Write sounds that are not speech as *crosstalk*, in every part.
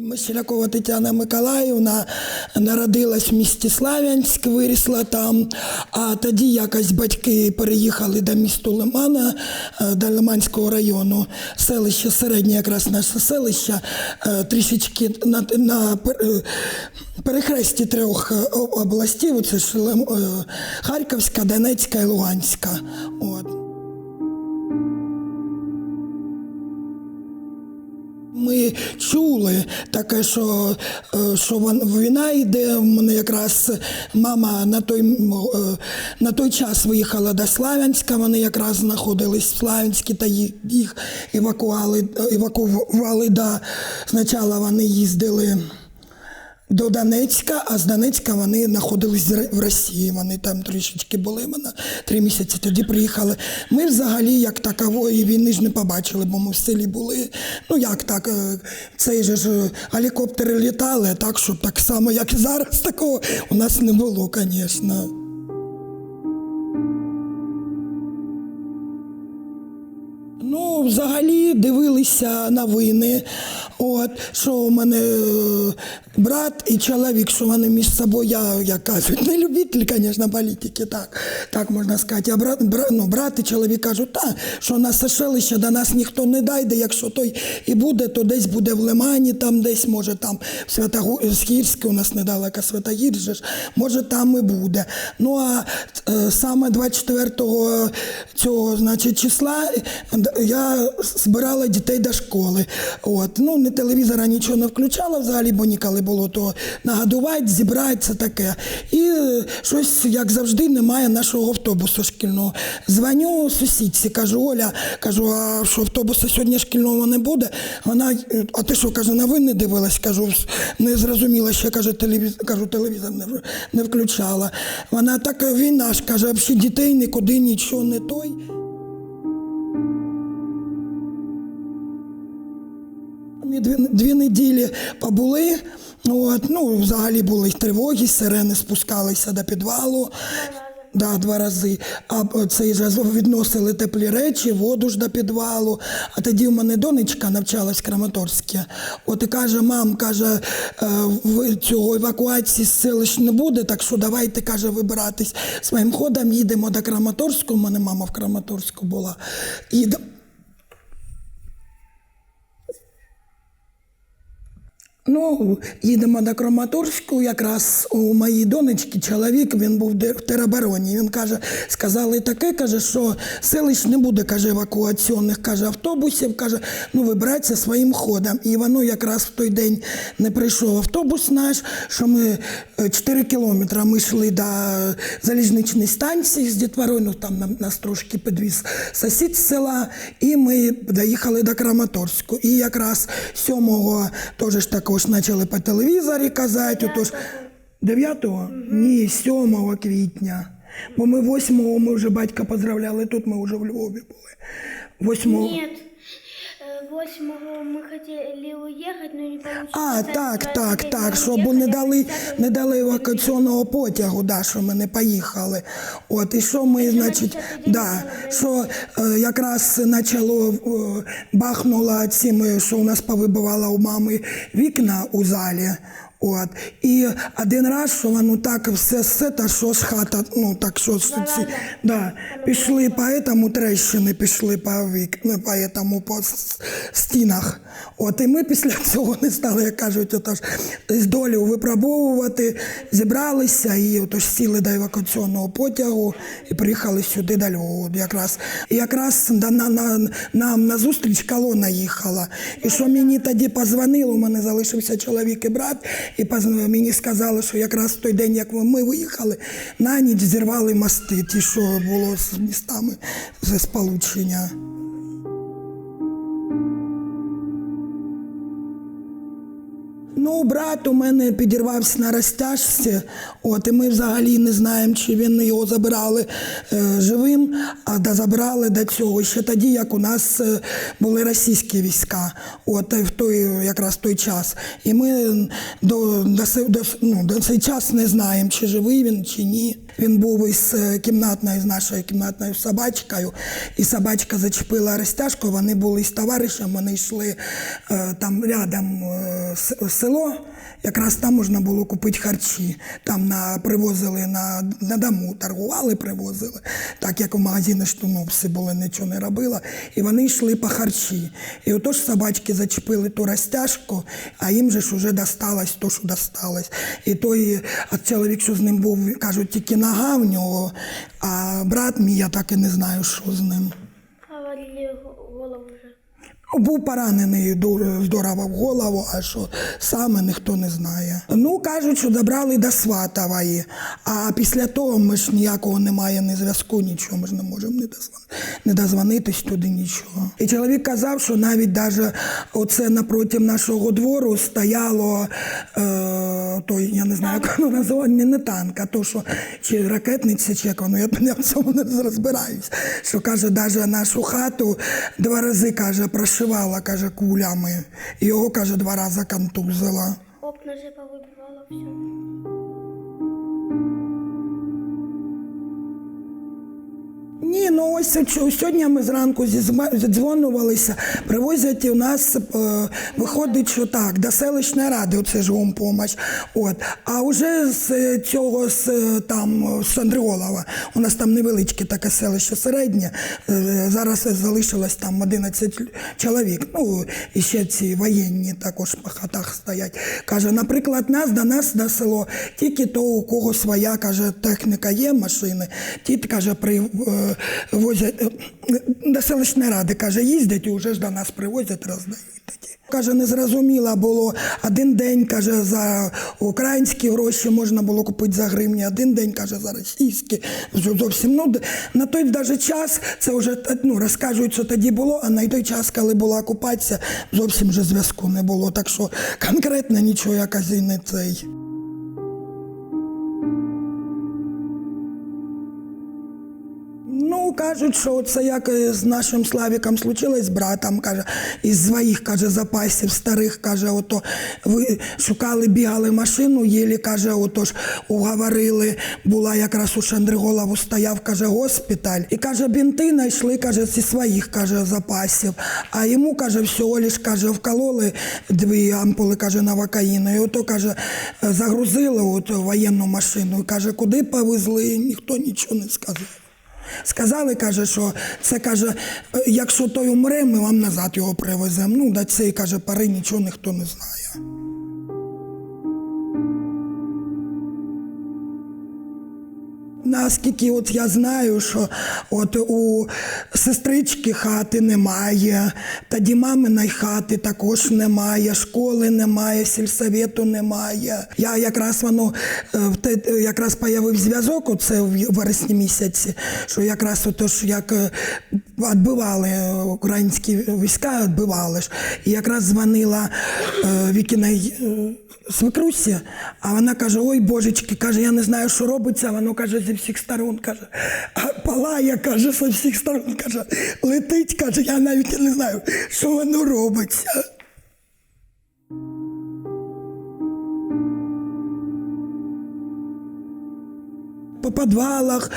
Мещерякова Тетяна Миколаївна народилась в місті Славянськ, вирісла там. А тоді якось батьки переїхали до міста Лимана, е, до Лиманського району. Селище середнє, якраз наше селище, е, трішечки на, на е, перехресті трьох е, о- Це ж Харківська, Донецька і Луганська. От. Чули таке, що, е, що війна йде. В мене якраз мама на той, е, на той час виїхала до Славянська. Вони якраз знаходились в Славянській та їх, евакували евакували до спочатку вони їздили. До Донецька, а з Донецька вони знаходились в Росії. Вони там трішечки були. Вона три місяці тоді приїхали. Ми взагалі як такової війни ж не побачили, бо ми в селі були. Ну як так, е, цей же ж гелікоптери літали, так щоб так само, як і зараз, такого у нас не було, звісно. Ну, взагалі дивилися новини. От що у мене е, брат і чоловік, що вони між собою, я як кажуть, *laughs* не любитель, звісно, політики, так, так можна сказати. А брат, брат, ну, брат і чоловік кажуть, так, що на селище до нас ніхто не дайде, якщо той і буде, то десь буде в Лимані, там десь, може там в Святогірське, у нас недалеко Святогір, же ж, може там і буде. Ну а е, саме 24 цього значить, числа я збирала дітей до школи. От. Ну, не телевізора нічого не включала взагалі, бо ніколи було то нагадувати, зібрати, це таке. І е, щось, як завжди, немає нашого автобусу шкільного. Дзвоню сусідці, кажу, Оля, кажу, а що автобуса сьогодні шкільного не буде? Вона, е, а ти що, каже, новини дивилась? Кажу, не зрозуміла, ще каже, телевізор, кажу, телевізор не, не включала. Вона так «Е, війна ж каже, взагалі дітей нікуди нічого не той. Ми дві, дві неділі побули. От, ну, взагалі були тривоги, сирени спускалися до підвалу. Да, два рази. А цей же відносили теплі речі, воду ж до підвалу. А тоді в мене донечка навчалась в Краматорській. От і каже, мам, каже, «Е, цього евакуації з селищ не буде, так що давайте, каже, вибиратись своїм ходом, їдемо до Краматорського. У мене мама в Краматорську була. І Ну, їдемо до Краматорську, якраз у моїй донечки чоловік, він був в теробороні. Він каже, сказали таке, каже, що селищ не буде, каже, евакуаційних, каже, автобусів, каже, ну вибратися своїм ходом. І воно якраз в той день не прийшов автобус наш, що ми 4 кілометри ми йшли до залізничної станції з дітворою, ну там нас трошки підвіз сусід з села, і ми доїхали до Краматорську. І якраз 7-го теж також почали по телевізорі казати. Отож, 9-го? Ні, 7 квітня. Бо ми 8-го ми вже батька поздравляли, тут ми вже в Львові були. 8-го. Нет. Э, Восьмого мы хотели уехать, но не получилось. А, Так, так, так, 23 так, мы щоб уехали, не а дали, 30 не дали евакуаційного потягу, да, що ми не поїхали. От, і що ми, значить, 50 день да, не що е, якраз почало, е, бахнуло цими, що у нас повибивало у мами вікна у залі. От. І один раз, що воно так все все, та що ж хата, ну так що ж ці, да, пішли по этому трещини, пішли по вік, ну, по этому, по стінах. От, і ми після *laughs* цього не стали, як кажуть, отож, з долю випробовувати, зібралися і отож сіли до евакуаційного потягу і приїхали сюди до Львова. Якраз, і якраз на, на, на, нам на зустріч колона їхала. І що мені тоді позвонили, у мене залишився чоловік і брат, і мені сказали, що якраз в той день, як ми виїхали, на ніч зірвали мости, ті, що було з містами сполучення. Ну, брат у мене підірвався на розтяжці, от, і ми взагалі не знаємо, чи він його забирали е, живим, а да забрали до цього. Ще тоді, як у нас е, були російські війська, от, в той, якраз той час. І ми до, до, до, ну, до цей час не знаємо, чи живий він, чи ні. Він був із е, кімнатною, з нашою кімнатною собачкою, і собачка зачепила розтяжку, вони були з товаришем, вони йшли е, там рядом е, с- село, якраз там можна було купити харчі. Там на, привозили на, на дому, торгували, привозили, так як у магазині штунопси були, нічого не робила. І вони йшли по харчі. І отож собачки зачепили ту розтяжку, а їм же ж уже досталось то, що досталось. І той а чоловік, що з ним був, кажуть, тільки нога в нього, а брат мій, я так і не знаю, що з ним. Говорили го- голову вже. Був поранений ду- в голову, а що саме ніхто не знає. Ну кажуть, що забрали до Сватової, а після того ми ж ніякого немає ні зв'язку, нічого. Ми ж не можемо не, дозвон... не дозвонитись туди нічого. І чоловік казав, що навіть даже оце напроти нашого двору стояло е, той, я не знаю, як воно називає, не, не танк, а то, що чи ракетниця, чи як воно, я, *laughs* я в цьому не розбираюсь. Що каже, навіть нашу хату два рази каже, прошивала каже, кулями. Його каже, два рази контузила. Окна же повибивала все. Ні, ну ось сьогодні ми зранку зідзвонювалися, привозять у нас е, виходить, що так, до селищної ради, оце ж гумпомощ. От. А вже з е, цього з е, там з Андреолова, у нас там невеличке таке селище середнє. Зараз залишилось там 11 чоловік. Ну, і ще ці воєнні також по хатах стоять. Каже, наприклад, нас до нас на село тільки то, у кого своя каже, техніка є, машини, ті каже, привозять до селищної ради, каже, їздять і вже ж до нас привозять, роздають тоді. Каже, незрозуміло було. Один день, каже, за українські гроші можна було купити за гривні, один день, каже, за російські. Зовсім ну, на той даже час це вже ну, розкажуть, що тоді було, а на той час, коли була окупація, зовсім вже зв'язку не було. Так що конкретно нічого якось і не цей. Кажуть, що це як е, з нашим Славіком случилось з братом, каже, із своїх, каже, запасів старих, каже, ото ви шукали, бігали машину, їлі, каже, ото ж уговорили, була якраз у Шандриголову стояв, каже, госпіталь. І каже, бінти знайшли, каже, зі своїх, каже, запасів. А йому, каже, всього лиш, каже, вкололи дві ампули, каже, навокаїну. І ото, каже, загрузили от воєнну машину. І каже, куди повезли, ніхто нічого не сказав. Сказали, каже, що це каже, «Е, якщо той умре, ми вам назад його привеземо. Ну, да цей каже, пари нічого ніхто не знає. Наскільки от я знаю, що от у сестрички хати немає, тоді маминої хати також немає, школи немає, сільсовету немає. Я якраз воно е, е, якраз появив зв'язок, оце в вересні місяці, що якраз отож як е, відбивали українські війська, відбивали ж. І якраз дзвонила Вікіній е, свекрусі, а вона каже: Ой, божечки, каже, я не знаю, що робиться. Воно каже всіх сторон, каже, а палає, каже, з всіх сторон, каже, летить, каже, я навіть не знаю, що воно робиться. По підвалах,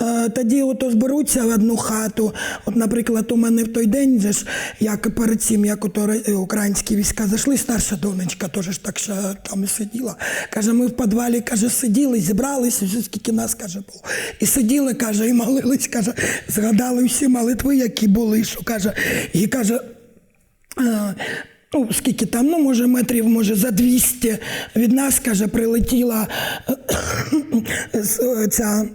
е, тоді ото зберуться в одну хату. От, наприклад, у мене в той день, же ж, як перед цим, як ото українські війська зайшли, старша донечка теж так ще там і сиділа. Каже, ми в підвалі каже, сиділи, зібралися, вже скільки нас каже, було. І сиділи, каже, і молились, каже, згадали всі молитви, які були, що каже, і каже. Ну, скільки там, ну, може, метрів, може, за 200 від нас, каже, прилетіла *coughs* е, ця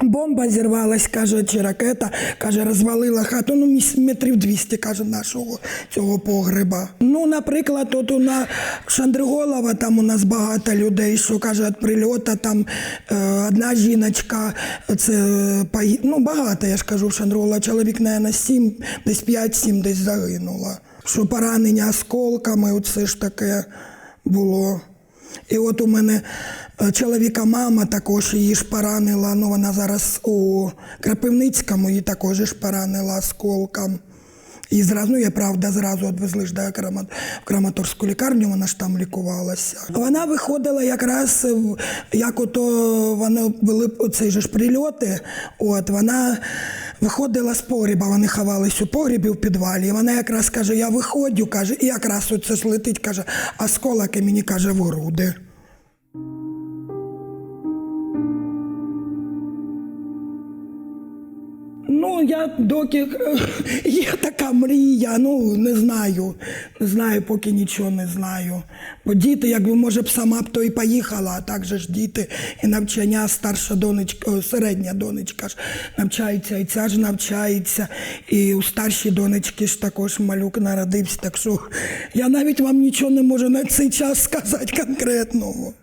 бомба зірвалась, каже, чи ракета, каже, розвалила хату, ну, метрів 200, каже, нашого цього погреба. Ну, наприклад, от у на Шандриголова, там у нас багато людей, що, каже, від прильоту, там е, одна жіночка, це, е, ну, багато, я ж кажу, в Шандриголова, чоловік, наверное, 7, десь 5-7 десь загинуло. Що поранення осколками, оце ж таке. було. І от у мене е, чоловіка мама також її ж поранила. Ну, вона зараз у Крапивницькому її також ж поранила осколком. І зразу, ну, я правда, зразу відвезли ж до в Краматорську лікарню, вона ж там лікувалася. Вона виходила якраз, як ото вони були же ж прильоти. От вона виходила з погріба, вони ховались у погрібі в підвалі. І вона якраз каже: Я виходжу, каже, і якраз оце ж летить, каже, осколок і мені каже в груди. Ну, я доки е, є така мрія, ну не знаю. Не знаю, поки нічого не знаю. Бо діти, якби може б сама б то і поїхала, а так же ж діти і навчання, старша донечка, середня донечка ж навчається, і ця ж навчається, і у старшій донечки ж також малюк народився. Так що я навіть вам нічого не можу на цей час сказати конкретного.